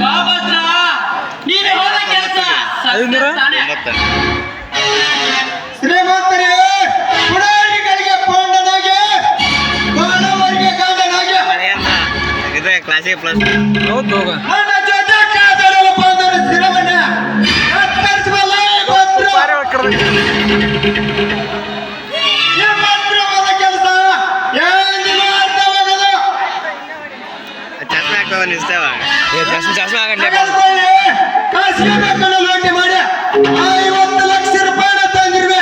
ಬಾಬತ್ರ ನೀನು ಹೋದ ಕೆಲಸ. ಶ್ರೀಮಂತರೇ ಪುಡಾರಿಗಳಿಗೆ ಪೋಂಡನಾಗೆ ಬಾಣವರಿಗೆ ಗಂಡನಾಗೆ ಕ್ಲಾಸಿಗೆ ಪ್ಲಸ್ ಹೌದು ಜೊತೆ ಹಾಕ್ತಾವ ನಿಲ್ಸ್ತೇವ ತೆಗೆದುಕೊಳ್ಳಿ ಕಾಸಿಗೆ ಬೇಕಲ್ಲ ಲೂಟಿ ಮಾಡಿ ಐವತ್ತು ಲಕ್ಷ ರೂಪಾಯಿ ತಂದಿರುವೆ.